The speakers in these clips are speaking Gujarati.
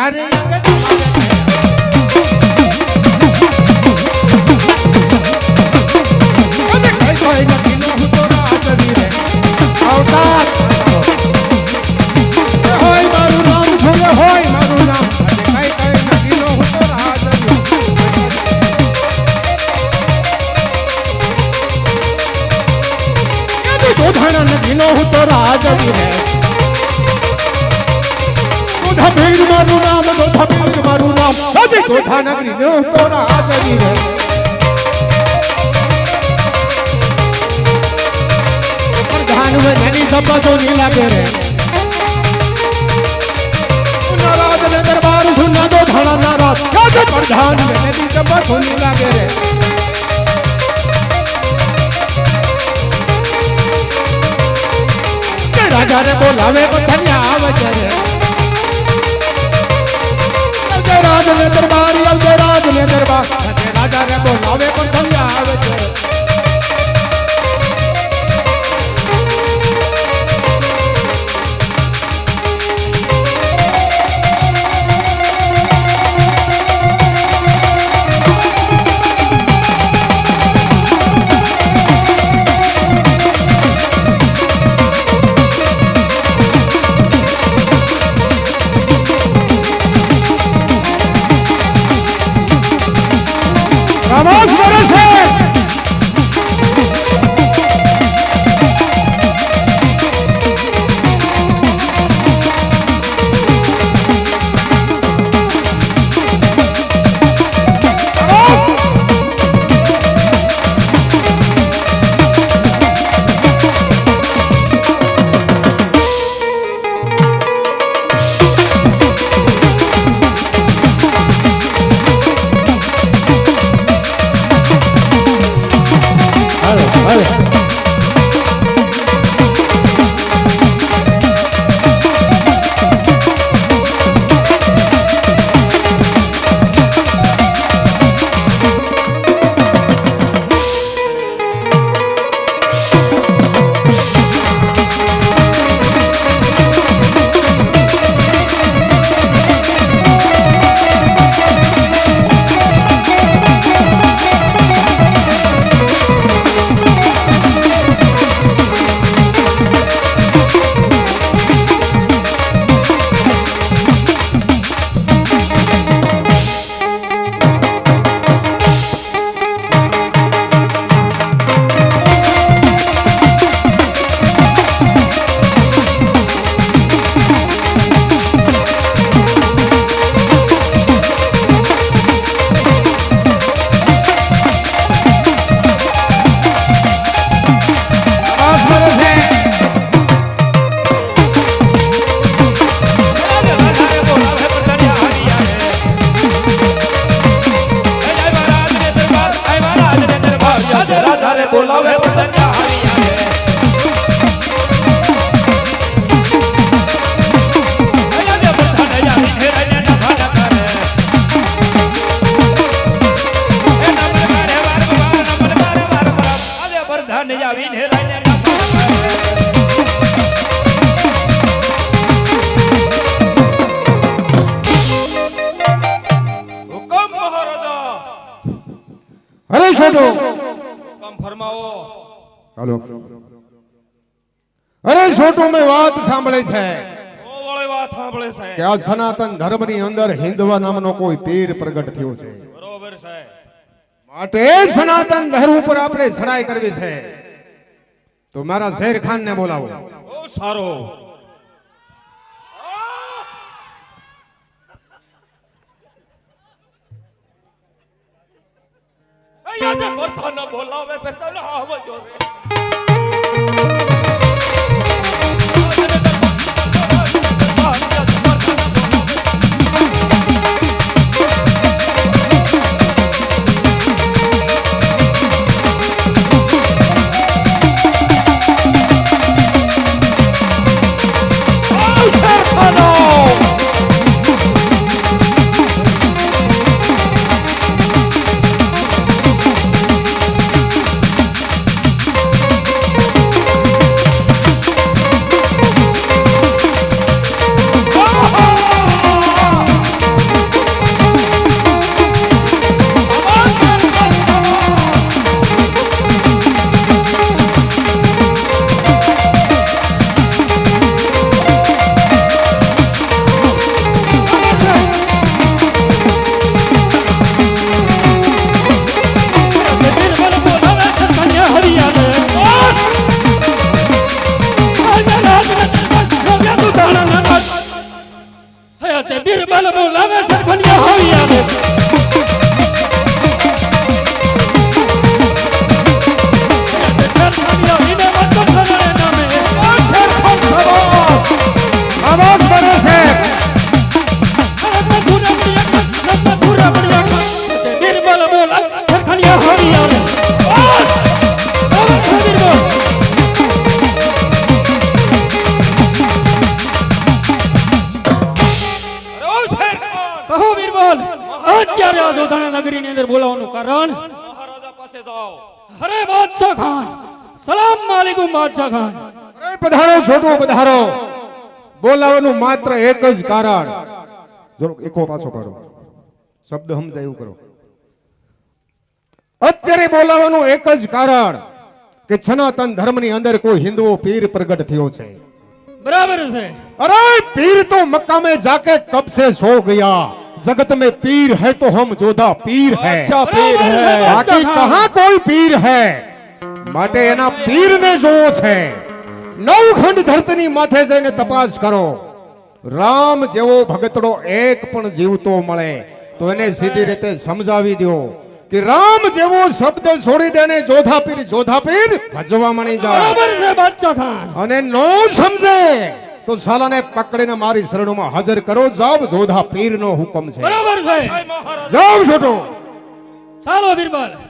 કેડે રે કટારી અમે તમારે કર્યા ગજે કઈ કોઈ નથી. નો હું તો રાજ અવતાર એ હોય મારું નામ છું ને હોય મારું નામ ગજે કઈ કઈ નથી નો હું તો રાજવી શોધાણા નથી નો હું તો રાજવી રે દોધા ભીડ મારું નામ દોધા ભીડ મારું નામ હજી શોધા નગરી નો હું તો રાજવી રે પ્રધાન વેની શબ્દો ની લાગે રે નારાજ ને દરબાર સુના દો ધડા નારાજ કાજે પ્રધાન વેની શબ્દો ની લાગે રે કે રાજા રે બોલાવે બધાને આવજે રે રાજ ને દરબાર આવજે રાજ ને દરબાર રાજા રે બોલાવે પણ કરે છે. અરે મેં વાત સાંભળી છે. વાત સાંભળે છે. કે આ સનાતન ધર્મની અંદર હિન્દવા નામનો કોઈ પીર પ્રગટ થયો છે. બરોબર છે. માટે સનાતન ધર્મ ઉપર આપણે ચડાઈ કરવી છે. તો મારા શેર ખાન ને બોલાવો. બહુ સારો. બોલાવે રે માલિક હું બાદશાહ ખાન પધારો છોટો પધારો. બોલાવાનું માત્ર એક જ કારણ. જો એકો પાછો પાડો. શબ્દ સમજાય એવું કરો. અત્યારે બોલાવાનું એક જ કારણ કે સનાતન ધર્મની અંદર કોઈ હિન્દુઓ પીર પ્રગટ થયો છે. બરાબર છે. અરે પીર તો મક્કામે જાકે કબ સે સો ગયા. જગત મે પીર હે તો હમ જોધા પીર હે. અચ્છા પીર હે. બાકી કહા કોઈ પીર હે? માટે એના પીરને જોવો છે. નવખંડ ધરતીની માથે જઈને તપાસ કરો. રામ જેવો ભગતડો એક પણ જીવતો મળે તો એને સીધી રીતે સમજાવી દો કે રામ જેવો શબ્દ છોડી દેને જોધાપીર જોધા પીર જોધા પીર ભજવા મણી જાય. બરાબર છે અને નો સમજે તો સાલાને પકડીને મારી શરણોમાં હાજર કરો. જાવ જોધા પીરનો હુકમ છે. બરાબર છે. જાવ છોટો. ચાલો બિરબલ.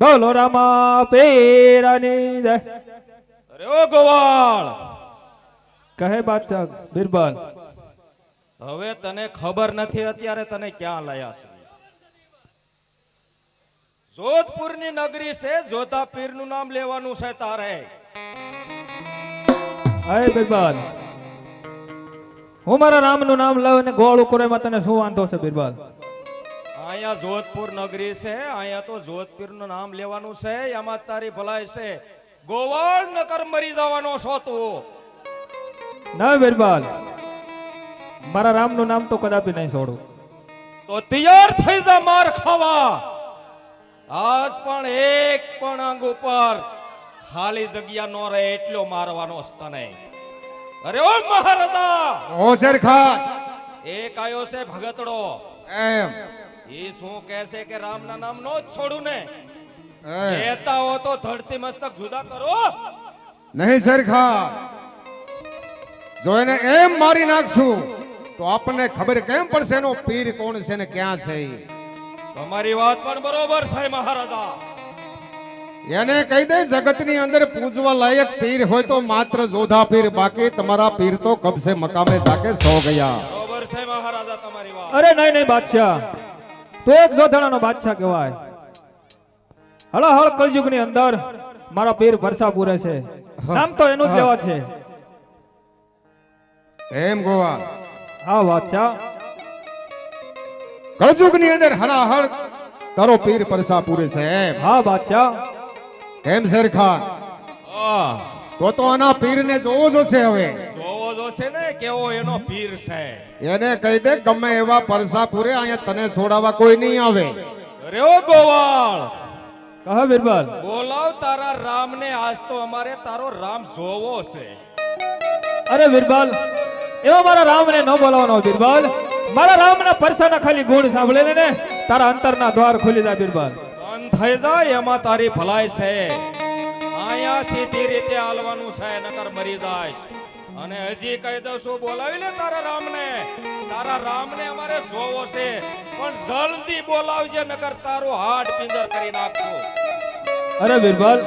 બોલો રામા પેરાની જય. અરે ઓ ગોવાળ. કહે બાદશાહ બિરબલ. હવે તને ખબર નથી અત્યારે તને ક્યાં લાયા છે. જોધપુરની નગરી છે જોધા પીરનું નામ લેવાનું છે તારે. હે બિરબલ. હું મારા રામનું નામ લઉં ને ગોળ ઉકરો એમાં તને શું વાંધો છે બિરબલ? અહીંયા જોધપુર નગરી છે અહીંયા તો જોધપુરનું નામ લેવાનું છે એમાં તારી ભલાઈ છે. ગોવાળ નકર મરી જવાનો છો તું. ના બિરબાલ મારા રામનું નામ તો કદાપી નહીં છોડું. તો તૈયાર થઈ જા માર ખાવા. આજ પણ એક પણ અંગ ઉપર ખાલી જગ્યા નો રહે એટલો મારવાનો સ્તને અરે ઓ મહારાજા! ઓ શેર ખાન એક આયો છે ભગતડો. એમ. એ શું કહેશે કે રામના નામ નો જ છોડું ને. કહેતા હો તો ધરતી મસ્તક જુદા કરો. નહીં સરખા. જો એને એમ મારી નાખશું તો આપણને ખબર કેમ પડશે એનો પીર કોણ છે ને ક્યાં છે તમારી વાત પણ બરોબર છે મહારાજા. એને કહી દે જગતની અંદર પૂજવા લાયક પીર હોય તો માત્ર જોધા પીર બાકી તમારા પીર તો કબસે મકામે જાકે સો ગયા. બરોબર છે મહારાજા તમારી વાત. અરે નહીં નહીં બાદશાહ. તો એક જોધડાનો બાદશાહ કહેવાય. હળહળ કલયુગની અંદર મારા પીર ભરસા પૂરે છે. નામ તો એનું જ લેવા છે. એમ ગોવા. હા. બાદશાહ કળજુગની અંદર હળાહળ તારો પીર પરસા પૂરે છે એમ. હા બાદશાહ કેમ શેર ખાન તો તો આના પીરને જોવો જોશે હવે. ને કેવો એનો પીર છે. એને કહી દે ગમે એવા પરસા પૂરે અહીંયા તને છોડાવવા કોઈ નહીં આવે. અરે ઓ ગોવાળ. કહા બિરબલ બોલાવ તારા રામને આજ તો અમારે તારો રામ જોવો છે. અરે બિરબલ એવા મારા રામને ન બોલાવવાનો બિરબલ મારા રામના પરસાના ખાલી ગુણ સાંભળે ને તારા અંતરના દ્વાર ખુલી જાય બિરબલ બંધ થઈ જાય એમાં તારી ભલાઈ છે. અહીંયા સીધી રીતે હાલવાનું છે નકર મરી જાય અને હજી કહી દઉં છું બોલાવી લે તારા રામને. તારા રામને અમારે જોવો છે. પણ જલ્દી બોલાવજે નકર તારું હાડ પિંજર કરી નાખજો. અરે બિરબલ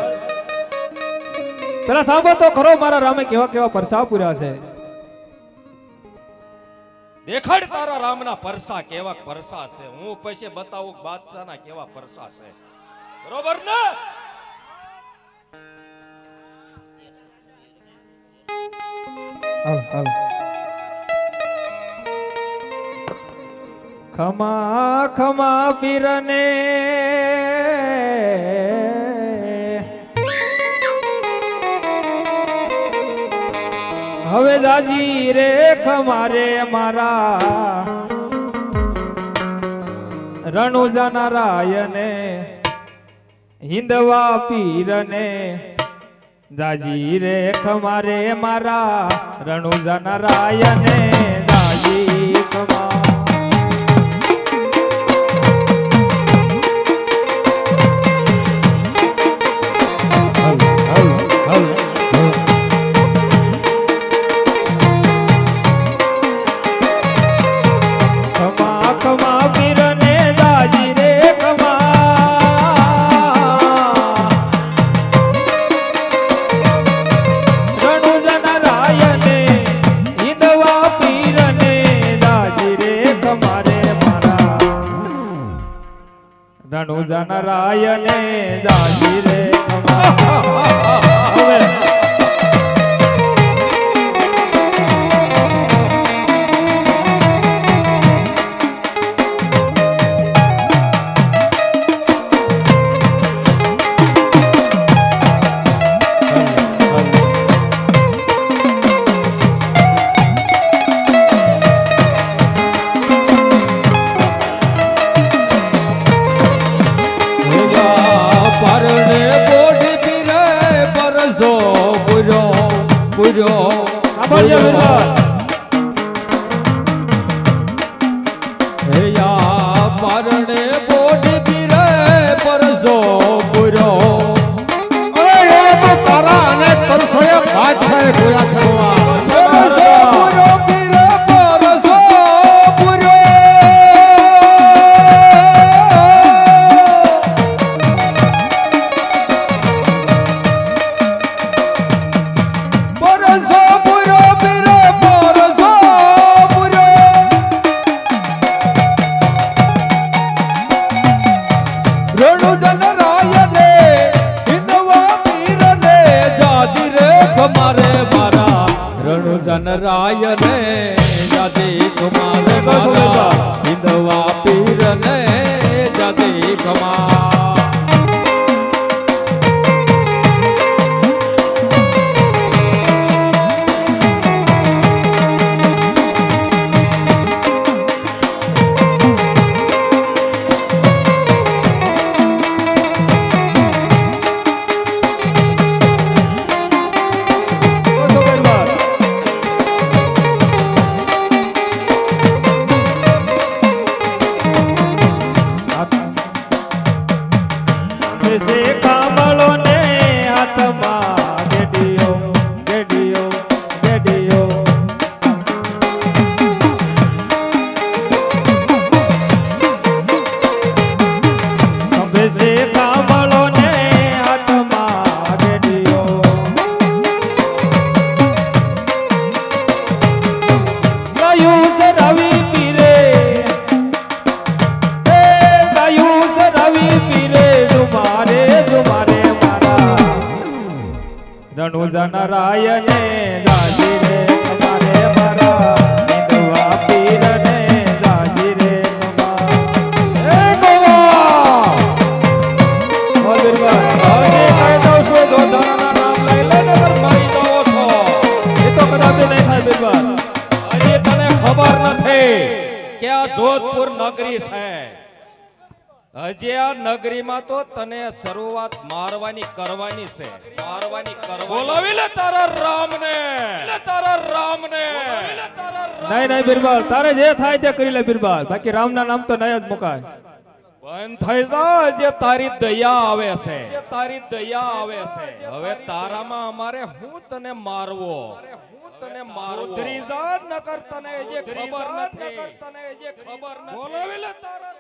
પેલા સાંભળ તો ખરો મારા રામે કેવા કેવા પરસા પૂર્યા છે. દેખાડ તારા રામના પરસા કેવા પરસા છે. હું પછી બતાવું બાદશાહના કેવા પરસા છે. બરોબર ને? હાલ હાલો. ખમા ખમા પીરને. હવે દાજી રે ખમારે મારા. રણુજા નારાયણે હિંદવા પીરને. દાજી રે ખમારે મારા રણુજા નારાયણે દાજી ખમા રણુજન રણુજન તને ખબર નથી કે આ જોધપુર નગરી છે. હજી આ નગરીમાં તો તને શરૂઆત મારવાની કરવાની છે. મારવાની કરવાની. બોલાવી લે તારા રામને. લે તારા રામને. નહીં નહીં બિરબલ તારે જે થાય તે કરી લે બિરબલ. બાકી રામના નામ તો નહીં જ મુકાય. બંધ થઈ જા જે તારી દયા આવે છે. તારી દયા આવે છે. હવે તારામાં અમારે હું તને મારવો? હું તને મારો ત્રીજા જા નકર તને જે ખબર નથી. તને જે ખબર નથી. બોલાવી લે તારા